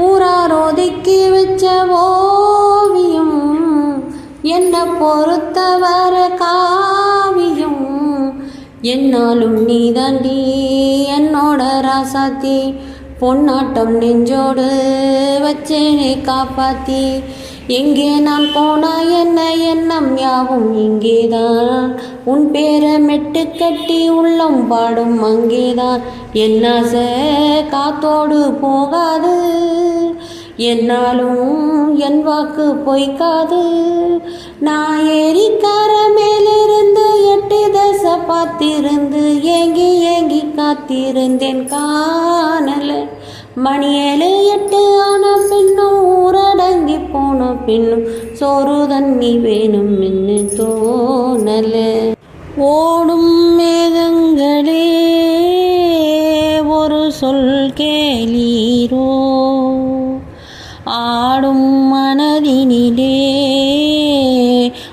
ஊரார் ஒதுக்கி வச்ச ஓவியம் என்னை பொறுத்தவர காவியம். என்னாலும் நீ தாண்டி என்னோட ராசாத்தி பொன்னாட்டம் நெஞ்சோடு வச்சேனே காப்பாத்தி. எங்கே நான் போனா என்ன எண்ணம் யாவும் இங்கேதான். உன் பேரை மெட்டு கட்டி உள்ளம் பாடும் அங்கேதான். என் ஆசை காத்தோடு போகாது. என்னாலும் என் வாக்கு பொய்க்காது. நான் ஏரிக்கார மேலிருந்து எட்டு தசை பார்த்திருந்து ஏங்கி ஏங்கி காத்திருந்தேன் காணல. மணி ஏழு எட்டு போன பின்னும் சோறு தண்ணி வேணும் என்று தோணல. ஓடும் மேகங்களே ஒரு சொல் கேளீரோ. ஆடும் மனதினிலே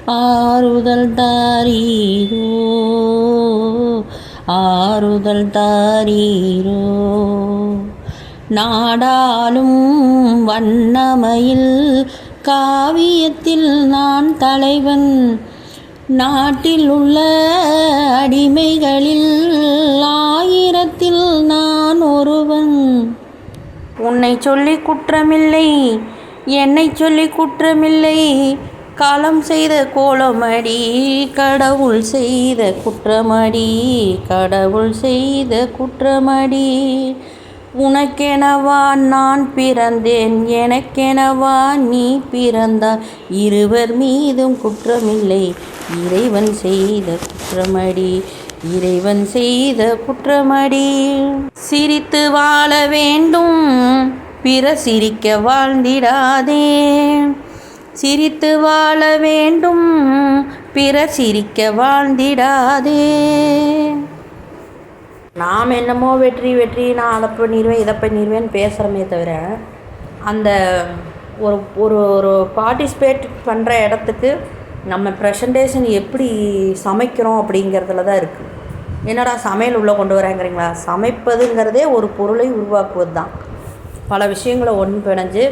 ஆறுதல் தாரீரோ. ஆறுதல் தாரீரோ. நாடாலும் வண்ணமயில் காவியத்தில் நான் தலைவன். நாட்டில் உள்ள அடிமைகளில் ஆயிரத்தில் நான் ஒருவன். உன்னை சொல்லி குற்றமில்லை என்னை சொல்லி குற்றமில்லை. காலம் செய்த கோலமடி கடவுள் செய்த குற்றமடி கடவுள் செய்த குற்றமடி. உனக்கெனவா நான் பிறந்தேன் எனக்கெனவா நீ பிறந்தாய்? இருவர் மீதும் குற்றமில்லை இறைவன் செய்த குற்றமடி இறைவன் செய்த குற்றமடி. சிரித்து வாழ வேண்டும் பிற சிரிக்க வாழ்ந்திடாதே. சிரித்து வாழ வேண்டும் பிற சிரிக்க வாழ்ந்திடாதே. நாம் என்னமோ வெற்றி வெற்றி நான் அதை பண்ணிடுவேன் இதை பண்ணிடுவேன்னு பேசுகிறோமே தவிர அந்த ஒரு ஒரு ஒரு பார்ட்டிசிபேட் பண்ணுற இடத்துக்கு நம்ம ப்ரெசன்டேஷன் எப்படி சமைக்கிறோம் அப்படிங்கிறதுல தான் இருக்குது என்னடா சமையல் உள்ளே கொண்டு வரேங்கிறீங்களா? சமைப்பதுங்கிறதே ஒரு பொருளை உருவாக்குவது தான். பல விஷயங்களை ஒன்று பிணைஞ்சு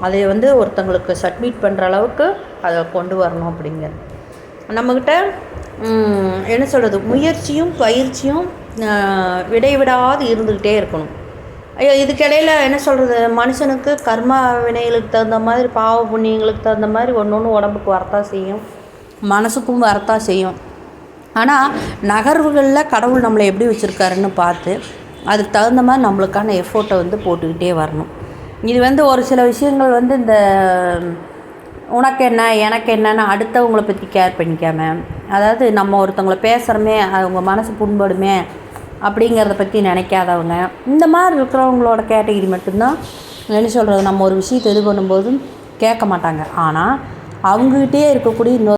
அதை வந்து ஒருத்தங்களுக்கு சப்மிட் பண்ணுற அளவுக்கு அதை கொண்டு வரணும் அப்படிங்கிறது. நம்மக்கிட்ட என்ன சொல்கிறது முயற்சியும் பயிற்சியும் இடைவிடாது இருந்துக்கிட்டே இருக்கணும். ஐயோ இதுக்கிடையில் என்ன சொல்கிறது மனுஷனுக்கு கர்மா வினைகளுக்கு தகுந்த மாதிரி பாவ புண்ணியங்களுக்கு தகுந்த மாதிரி ஒன்று ஒன்று உடம்புக்கு வரத்தான் செய்யும். மனசுக்கும் வரத்தான் செய்யும். ஆனால் நகர்வுகளில் கடவுள் நம்மளை எப்படி வச்சுருக்காருன்னு பார்த்து அதுக்கு தகுந்த மாதிரி நம்மளுக்கான எஃபோர்ட்டை வந்து போட்டுக்கிட்டே வரணும். இது வந்து ஒரு சில விஷயங்கள் வந்து இந்த உனக்கு என்ன எனக்கு என்னன்னு அடுத்தவங்கள பற்றி கேர் பண்ணிக்காம அதாவது நம்ம ஒருத்தவங்கள பேசுகிறோமே அவங்க மனசு புண்படுமே அப்படிங்கிறத பற்றி நினைக்காதவங்க. இந்த மாதிரி இருக்கிறவங்களோட கேட்டகிரி மட்டும்தான் என்ன சொல்கிறது நம்ம ஒரு விஷயத்தை இது பண்ணும்போதும் கேட்க மாட்டாங்க. ஆனால் அவங்ககிட்டயே இருக்கக்கூடிய இன்னொரு